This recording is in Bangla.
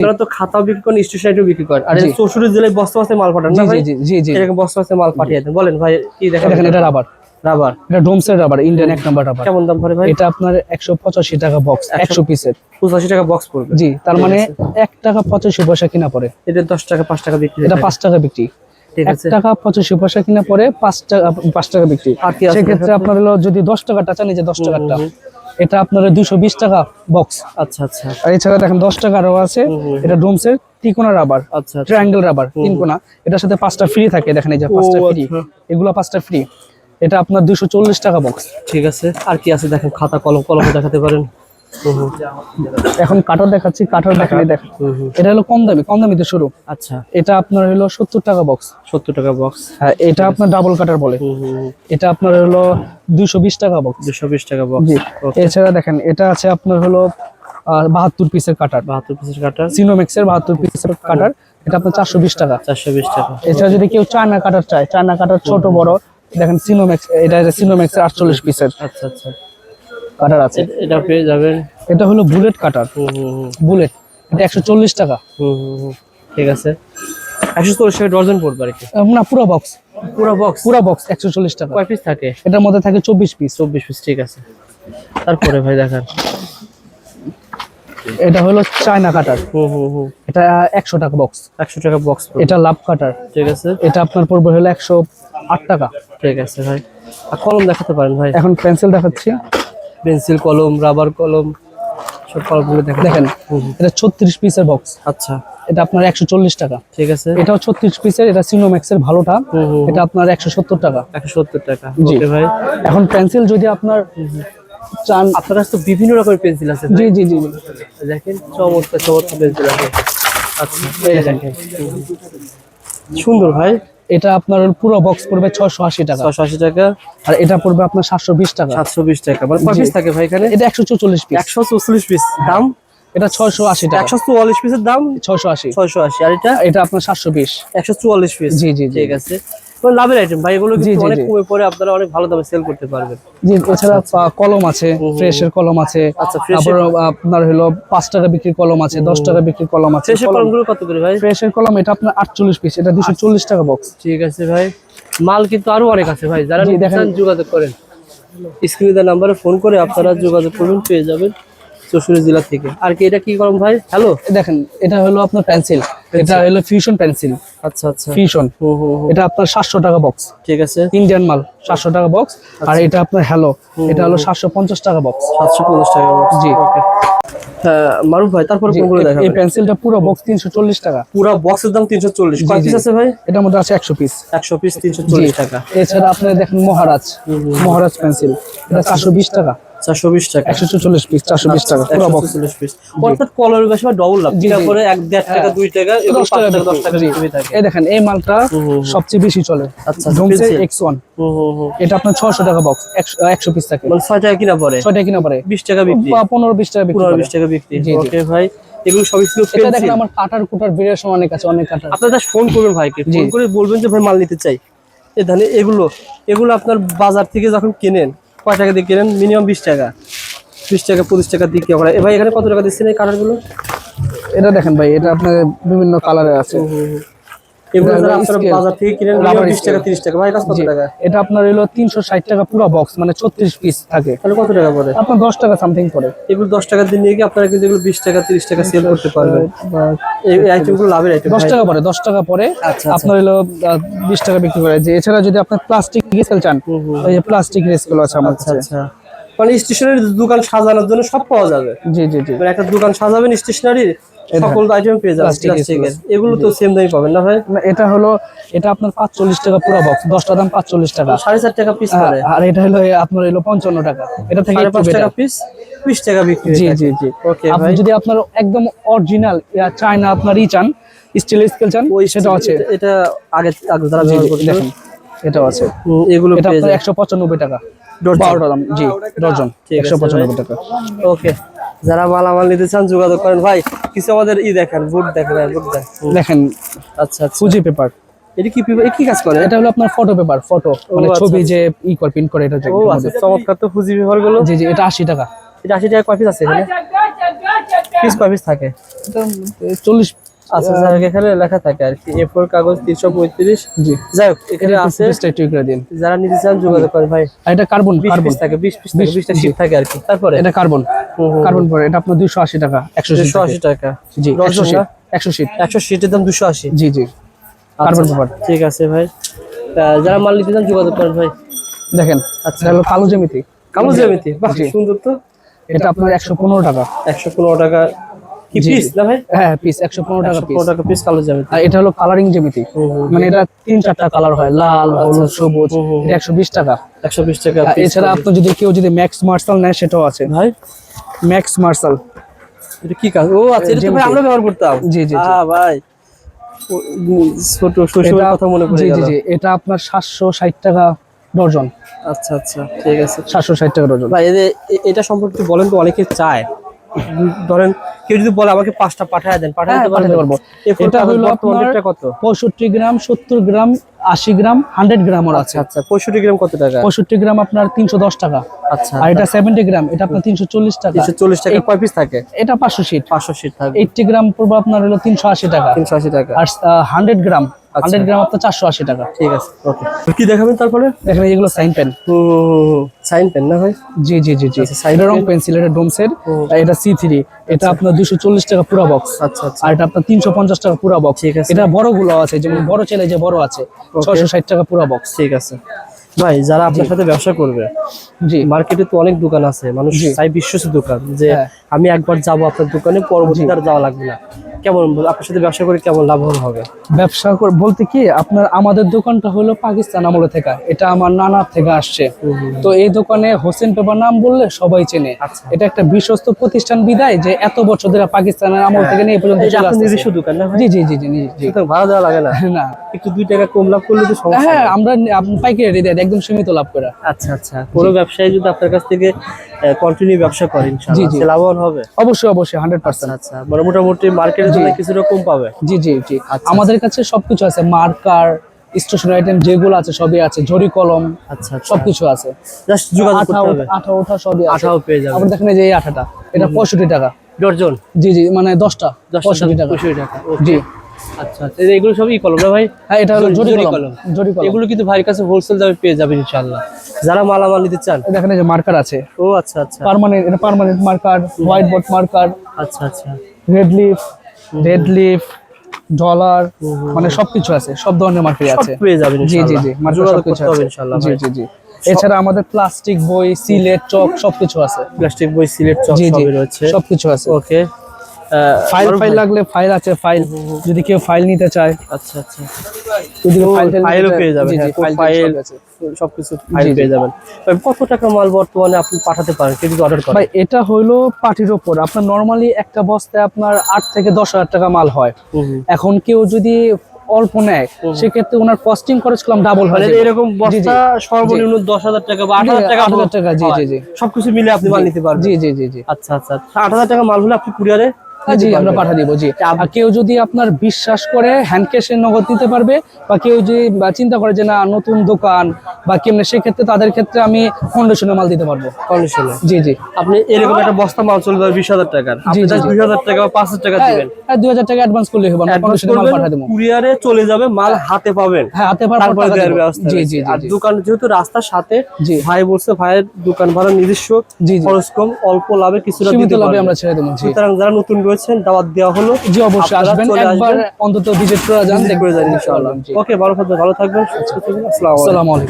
আপনারা তো খাতাও বিক্রি করেন স্টেশনারিও বিক্রি করেন আর। চৌষট্টি জেলায় বস্তা বস্তায় মাল পাঠান না ভাই? জি জি জি। এরকম বস্তা বস্তায় মাল পাঠিয়ে দেন। বলেন ভাই কি দেখেন এটা রাবার। রাবার। এটা ডোমসের রাবার ইন্ডিয়ান এক নাম্বার রাবার। কেমন দাম পড়ে ভাই? এটা আপনার একশো পঁচাশি টাকা বক্স একশো পিসের পঁচাশি টাকা বক্স পড়বে। জি তার মানে এক টাকা পঁচাশি পয়সা কিনা পড়ে। এটা দশ টাকা পাঁচ টাকা বিক্রি এটা হয়। পাঁচ টাকা বিক্রি। টাকা পঁচাশি পয়সা কিনা পরে পাঁচ টাকা পাঁচ টাকা বিক্রি। সেক্ষেত্রে আপনার হলো যদি দশ টাকাটা চান এই যে দশ টাকাটা এটা আপনার দুশো বিশ টাকা বক্স আচ্ছা আচ্ছা। আর এছাড়া দেখেন দশ টাকারও আছে। এটা ডোমসের তিকোনা রাবার আচ্ছা আচ্ছা। ট্রায়াঙ্গেল রাবার তিনকোনা। এটার সাথে পাঁচটা ফ্রি থাকে দেখেন এই যে পাঁচটা ফ্রি আচ্ছা। এগুলো পাঁচটা ফ্রি এটা আপনার দুশো চল্লিশ টাকা বক্স ঠিক আছে। আর কি আছে? দেখেন খাতা কলম কলম দেখাতে পারেন। এখন কাঠর দেখাচ্ছি কাঠর দেখালে হুম। এটা হলো কম দামি কম দামিতে শুরু। আচ্ছা। এটা আপনার হলো সত্তর টাকা বক্স সত্তর টাকা বক্স হ্যাঁ এটা আপনার ডাবল কাটার বলে। এটা আপনার হলো দুশো বিশ টাকা বক্স দুশো বিশ টাকা বক্স এছাড়া দেখেন এটা আছে আপনার হলো বাহাত্তর পিসের কাটার বাহাত্তর পিসের কাটার সিনোমেক্সের বাহাত্তর পিসের কাটার এটা আপনার চারশো বিশ টাকা। চারশো বিশ টাকা। এছাড়া যদি কেউ চায়না কাটার চায় চায়না কাটার ছোট বড় দেখেন সিনোমেক্স এটা সিনোমেক্স এর আটচল্লিশ পিসের আচ্ছা আচ্ছা। কাটার আছে। এটা পেয়ে যাবেন। এটা হলো বুলেট কাটার বুলেট। এটা একশো চল্লিশ টাকা। ঠিক আছে। একশো চল্লিশ টাকা ডজন পড়বে আর কি। না পুরো বক্স পুরো বক্স পুরো বক্স একশো চল্লিশ টাকা। কয় পিস থাকে? এটার মধ্যে থাকে চব্বিশ পিস চব্বিশ পিস ঠিক আছে। তারপরে ভাই দেখান। এটা হলো চায়না কাটার এটা একশো টাকা বক্স একশো টাকা বক্স এটা লাভ কাটার ঠিক আছে। এটা আপনার পড়বে হলো একশো আট টাকা। ঠিক আছে ভাই। আর কলম দেখাতে পারেন ভাই। এখন পেন্সিল দেখাচ্ছি। পেন্সিল কলম রাবার কলম সব কলমগুলো দেখেন। দেখেন এটা ছত্রিশ পিসের বক্স আচ্ছা। এটা আপনার একশো চল্লিশ টাকা। ঠিক আছে। এটাও ছত্রিশ পিসের এটা সিনোম্যাক্সের ভালোটা। এটা আপনার একশো সত্তর টাকা। একশো সত্তর টাকা। জি। ভাই। এখন পেন্সিল যদি আপনার চান আপনার কাছে তো বিভিন্ন রকমের পেন্সিল আছে জি জি জি। দেখেন চমৎকার চমৎকার পেন্সিল আছে। আচ্ছা দেখেন। সুন্দর ভাই। এটা আপনার পুরো বক্স পড়বে ছয়শো আশি টাকা। ছশো আশি টাকা। আর এটা পড়বে আপনার সাতশো বিশ টাকা। সাতশো বিশ টাকা। মানে কয় পিস থাকে ভাই এখানে? এটা একশো চৌচল্লিশ পিস একশো চৌচল্লিশ পিস দাম? এটা ছয়শো আশি টাকা। একশো চুয়াল্লিশ পিসের দাম? ছয়শো আশি। ছয়শো আশি। আর এটা? এটা আপনার সাতশো বিশ। একশো চুয়াল্লিশ পিস জি জি। ঠিক আছে। লাভের আইটেম ভাই এগুলো কিন্তু অনেক কমে পরে আপনারা অনেক ভালো দামে সেল করতে পারবেন। জি এছাড়া কলম আছে ফ্রেশের কলম আছে আচ্ছা, তারপর আপনার হলো পাঁচ টাকা বিক্রির কলম আছে দশ টাকা বিক্রির কলম আছে শেষের কলমগুলো কত করে ভাই? ফ্রেশের কলম এটা আপনার আটচল্লিশ পিস এটা দুশো চল্লিশ টাকা বক্স ঠিক আছে ভাই। মাল কিন্তু আরও অনেক আছে ভাই। যারা নিতে দেখেন। যোগাযোগ করেন। স্ক্রিনে দেওয়া নাম্বারে ফোন করে আপনারা যোগাযোগ করবেন পেয়ে যাবেন চৌষট্টি জেলা থেকে। আর কি এটা কি কলম ভাই? হ্যালো দেখেন এটা হলো আপনার পেন্সিল এটা হলো ফিউশন পেন্সিল আচ্ছা আচ্ছা। ফিউশন এটা আপনার সাতশো টাকা বক্স ঠিক আছে। ইন্ডিয়ান মাল সাতশো টাকা বক্স আর এটা আপনার হ্যালো এটা হলো সাতশো পঞ্চাশ টাকা বক্স সাতশো পঞ্চাশ টাকা বক্স জি। হ্যাঁ মারুফ ভাই তারপর কোনগুলো দেখা এই পেন্সিলটা পুরো বক্স তিনশো চল্লিশ টাকা। পুরো বক্সের দাম তিনশো চল্লিশ। কয় পিস আছে ভাই? এটার মধ্যে আছে একশো পিস একশো পিস তিনশো চল্লিশ টাকা। এছাড়া আপনি দেখেন মহারাজ। মহারাজ পেন্সিল এটা চারশো বিশ টাকা। টাকা। পিস চারশো বিশ টাকা পুরো বক্স চল্লিশ পিস অর্থাৎ কলমের বেশি ডবল লাভ এক টাকা টাকা টাকা টাকা টাকা। থাকে। এই দেখেন এই মালটা। সবচেয়ে বেশি চলে। আচ্ছা, ডোমসে এটা আপনার টাকা বক্স একশো পিস থাকে। মানে ছয় টাকা কিনা ছয়টা কিনা টাকা বিক্রি। বা পনেরো বিশ টাকা বিক্রি করে। টাকা বিক্রি। ওকে ভাই। এগুলো সবই ছিল এটা দেখেন আমার কাটার কুটার ভেরিয়েশন অনেক আছে অনেক আপনারা ফোন করবেন ভাইকে। ফোন করে বলবেন যে ভাই মাল নিতে চাই। এ ধানে এগুলো এগুলো আপনার বাজার থেকে যখন কেনেন কয় টাকা দিয়ে কিনেন মিনিমাম বিশ টাকা। বিশ টাকা পঁচিশ টাকা দিয়ে এ ভাই এখানে কত টাকা দিচ্ছেন এই কালারগুলো? এটা দেখেন ভাই এটা আপনার বিভিন্ন কালারের আছে। এগুলো বাজার থেকে কিনেন টাকা scale। তিরিশ টাকা। ভাই কাছে কত টাকা? এটা আপনার হলো তিনশো ষাট টাকা পুরো বক্স মানে ছত্রিশ পিস থাকে। তাহলে কত টাকা পড়ে? আপনার দশ টাকা সামথিং পড়ে। এগুলো দশ টাকা দিয়ে নিয়ে আপনারা কিন্তু এগুলো বিশ টাকা তিরিশ টাকা সেল করতে পারবেন। এই আইটেমগুলো লাভের আইটেম দশ টাকা পরে দশ টাকা আচ্ছা, আপনার হলো টাকা বিক্রি করে। যে এছাড়া যদি আপনার প্লাস্টিক রিসেল চান যে প্লাস্টিক আছে আমার আচ্ছা কাছে। আচ্ছা। মানে স্টেশনারি দোকান সাজানোর জন্য সব পাওয়া যাবে? জি জি জি। মানে একটা দোকান সাজাবেন স্টেশনারি সকল আইটেম পেয়ে যাবেন প্লাস্টিকের এগুলো। তো সেম দামই পাবেন না ভাই? না, এটা হলো এটা আপনার পাঁচচল্লিশ টাকা পুরো বক্স দশটা দাম পাঁচচল্লিশ টাকা। সাড়ে চার টাকা পিস আর- পড়ে। আর এটা হলো আপনার হলো পঞ্চান্ন টাকা। এটা থেকে টাকা পিস বিশ টাকা বিক্রি জি জি জি। ওকে আপনি যদি আপনার একদম অরিজিনাল চায়না আপনার ই চান স্টিল স্কেল চান ওই সেটা আছে। এটা- আগে আগে যারা ব্যবহার দেখেন এটাও আছে। এগুলো এটা আপনার যাবেন। একশো পঁচানব্বই টাকা। ডর্জন। বারোটা দাম জি একশো পঁচানব্বই টাকা। ওকে যারা মালামাল নিতে চান যোগাযোগ করেন। ভাই কিছু আমাদের ই দেখেন বুট দেখেন বুট দেখেন। আচ্ছা আচ্ছা। ফুজি পেপার এটা কি পেপার কি কাজ করে? এটা হলো আপনার ফটো পেপার ফটো মানে আচ্ছা, ছবি যে ই করে প্রিন্ট করে এটা ও আচ্ছা চমৎকার তো ফুজি পেপারগুলো। জি জি এটা টাকা। এটা আশি টাকা কয় পিস আছে এখানে? পিস কয় পিস থাকে? এটা চল্লিশ। আচ্ছা যাই হোক, এখানে লেখা থাকে আর কি কাগজ তিনশো পঁয়ত্রিশ। জি। যাই হোক এখানে আছে। দিন। যারা নিতে চান যোগাযোগ করেন ভাই। এটা কার্বন থাকে বিশ পিস থাকে আর কি। তারপরে? এটা কার্বন কার্বন পরে এটা আপনার দুশো আশি টাকা একশো আশি টাকা। জি একশো? শীট একশো শীট একশো শীটের দাম দুশো আশি। জি জি কার্বন পেপার ঠিক আছে ভাই। যারা মাল নিতে চান যোগাযোগ করেন ভাই। দেখেন আচ্ছা। হলো কালো জ্যামিতি। কালো জ্যামিতি? বাহ সুন্দর তো। এটা আপনার একশো পনেরো টাকা। একশো পনেরো টাকা। কি পিস না ভাই? হ্যাঁ পিস একশো পনেরো টাকা পিস পনেরো টাকা পিস কালো জ্যামিতি। আর এটা হলো কালারিং জ্যামিতি। মানে এটা তিন চারটা কালার হয় লাল হলুদ সবুজ। হুম, হুম, এটা একশো বিশ টাকা। একশো বিশ টাকা এছাড়া। আপনার যদি কেউ যদি ম্যাক্স মার্শাল নেয় সেটাও আছে। ভাই? ম্যাক্স মার্শাল এটা কি কাজ? ও আচ্ছা এটা তো ভাই আমরা ব্যবহার করতাম। জি, জি, হ্যাঁ ভাই। ছোট শৈশবের কথা মনে পড়ে জি জি জি এটা আপনার সাতশো ষাট টাকা ডজন। আচ্ছা আচ্ছা ঠিক আছে। সাতশো ষাট টাকা ডজন। ভাই এটা সম্পর্কে বলেন তো অনেকে চায়। ধরেন কেউ যদি বলে আমাকে পাঁচটা পাঠায় দেন হ্যাঁ, পাঠাতে পারব। এটা হলো আপনার- কত? পঁয়ষট্টি গ্রাম সত্তর গ্রাম আশি গ্রাম হান্ড্রেড গ্রামও আছে। আচ্ছা আচ্ছা পঁয়ষট্টি গ্রাম কত টাকা? পঁয়ষট্টি গ্রাম আপনার তিনশো দশ টাকা। আচ্ছা আর এটা সেভেন্টি গ্রাম এটা আপনার তিনশো চল্লিশ টাকা। তিনশো চল্লিশ টাকা কয় পিস থাকে? এটা পাঁচশো সিট পাঁচশো সিট থাকে এইটটি গ্রাম পড়ব আপনার হলো তিনশো আশি টাকা। তিনশো আশি টাকা। আর হান্ড্রেড গ্রাম হান্ড্রেড গ্রাম আপনার চারশো আশি টাকা। ঠিক আছে ওকে। কি দেখাবেন তারপরে? দেখেন এগুলো সাইন পেন সাইন পেন না ভাই? জি জি জি জি। আচ্ছা, রং। পেন্সিল এটা ডোমসের। এটা সি থ্রি এটা আপনার দুশো চল্লিশ টাকা পুরো বক্স আচ্ছা আচ্ছা। আর এটা আপনার তিনশো পঞ্চাশ টাকা পুরো বক্স ঠিক আছে। এটা বড়গুলো আছে যেমন বড় ছেলে যে বড় আছে ছয়শো ষাট টাকা পুরো বক্স ঠিক আছে। ভাই যারা আপনার সাথে ব্যবসা করবে জি। মার্কেটে তো অনেক দোকান আছে মানুষ। চাই বিশ্বস্ত দোকান যে হ্যাঁ। আমি একবার যাব আপনার দোকানে পরবর্তীতে আর যাওয়া লাগবে না। কেমন আপনার সাথে ব্যবসা করে কেমন লাভবান হবে? ব্যবসা করে বলতে কি আপনার আমাদের দোকানটা হলো পাকিস্তান আমলে থেকে। এটা আমার নানার থেকে আসছে। তো এই দোকানে হোসেন পেপার নাম বললে সবাই চেনে। আচ্ছা। এটা একটা বিশ্বস্ত প্রতিষ্ঠান বিদায় যে এত বছর ধরে পাকিস্তানের আমল থেকে নিয়ে পর্যন্ত দোকান জি জি জি জি জি, ভাড়া দেওয়া লাগে না। না। একটু দুই টাকা কম লাভ করলে তো সমস্যা হ্যাঁ আমরা পাইকারি রেট দেয় একদম সীমিত লাভ করে। আচ্ছা আচ্ছা। কোনো ব্যবসায়ী যদি আপনার কাছ থেকে কন্টিনিউ ব্যবসা করে ইনশাআল্লাহ জি, জি। লাভবান হবে? অবশ্যই অবশ্যই হান্ড্রেড আচ্ছা পার্সেন্ট আচ্ছা। মানে মোটামুটি জন্য কিছু রকম পাবে। জি জি জি। আচ্ছা। আমাদের কাছে সবকিছু আছে। মার্কার স্টেশনারি আইটেম যেগুলো আছে সবই আছে। ঝড়ি কলম আচ্ছা আচ্ছা। সবকিছু আছে। জাস্ট যোগাযোগ করতে হবে। আঠা ওঠা সবই আছে। আঠাও পেয়ে যাবে। আবার দেখেন এই যে এই আঠাটা এটা পঁয়ষট্টি টাকা। ডর্জন জি জি মানে দশটা। দশ পঁয়ষট্টি টাকা পঁয়ষট্টি টাকা। জি। আচ্ছা আচ্ছা। এগুলো সবই কলম না ভাই? হ্যাঁ এটা হলো জরি- কলম। কলম। জরি কলম। এগুলো কিন্তু ভাইয়ের কাছে হোলসেল দামে পেয়ে যাবেন ইনশাআল্লাহ। যারা মালামাল নিতে চান। দেখেন যে মার্কার আছে। ও আচ্ছা আচ্ছা। পার্মানেন্ট এটা permanent marker white board marker আচ্ছা আচ্ছা। Red Leaf Red Leaf Dollar মানে সবকিছু আছে সব ধরনের মার্কেট আছে। পেয়ে যাবেন জি জি জি সবকিছু আছে। ইনশাআল্লাহ জি জি জি। এছাড়া আমাদের প্লাস্টিক বই সিলেট চক সবকিছু আছে। প্লাস্টিক বই সিলেট চক সবই রয়েছে। সবকিছু আছে। ওকে ফাইল ফাইল লাগলে ফাইল আছে ফাইল যদি কেউ ফাইল নিতে চায়। আচ্ছা আচ্ছা। যদি ফাইলও পেয়ে যাবেন, হ্যাঁ, ফাইল আছে। সবকিছু ফাইল। পেয়ে যাবেন। কত টাকা মাল বর্তমানে আপনি পাঠাতে পারেন? কেউ যদি অর্ডার করেন ভাই এটা হইল পার্টির ওপর। আপনার নর্মালি একটা বস্তায় আপনার আট থেকে দশ হাজার টাকা মাল হয়। এখন কেউ যদি অল্প নেয় সেক্ষেত্রে ওনার কস্টিং খরচ করলাম ডাবল হয়ে। এরকম বস্তা সর্বনিম্ন দশ হাজার টাকা বা আট হাজার টাকা 8,000 টাকা, জি, জি, জি। সবকিছু মিলে আপনি মাল নিতে পারবেন। জি জি জি জি। আচ্ছা আচ্ছা। আট হাজার টাকা মাল হলে আপনি কুরিয়ারে হ্যাঁ, জি আমরা পাঠা দিব জি। আর কেউ যদি আপনার বিশ্বাস করে হ্যান্ড ক্যাশে নগদ নিতে পারবে বা কেউ যদি চিন্তা করে যে না নতুন দোকান বা কেমনে সেক্ষেত্রে তাদের ক্ষেত্রে আমি কন্ডিশনে মাল দিতে পারব। কন্ডিশনে জি জি। আপনি এরকম একটা বস্তা মাল চলে যাবে বিশ হাজার টাকার। জি। দুই হাজার টাকা বা পাঁচ হাজার টাকা দিবেন। হ্যাঁ দুই হাজার টাকা অ্যাডভান্স করলে হবে কন্ডিশনে মাল করবেন, পাঠা দেবো। কুরিয়ারে চলে যাবে মাল হাতে পাবেন। হ্যাঁ হাতে পারব তারপরে দেওয়ার ব্যবস্থা জি জি আর দোকান যেহেতু রাস্তার সাথে জি। ভাই বলছে ভাইয়ের দোকান ভাড়া নিজস্ব জি জি। খরচ কম অল্প লাভে কিছুটা দিতে লাভে আমরা ছেড়ে দেবো সুতরাং যারা নতুন রয়েছেন দাওয়াত দেওয়া হলো। জি অবশ্যই আসবেন। একবার অন্তত ভিজিট করে যান দেখে যান ইনশাআল্লাহ। ওকে ভালো থাকবেন ভালো থাকবেন। সুস্থ থাকবেন আসসালামু আলাইকুম।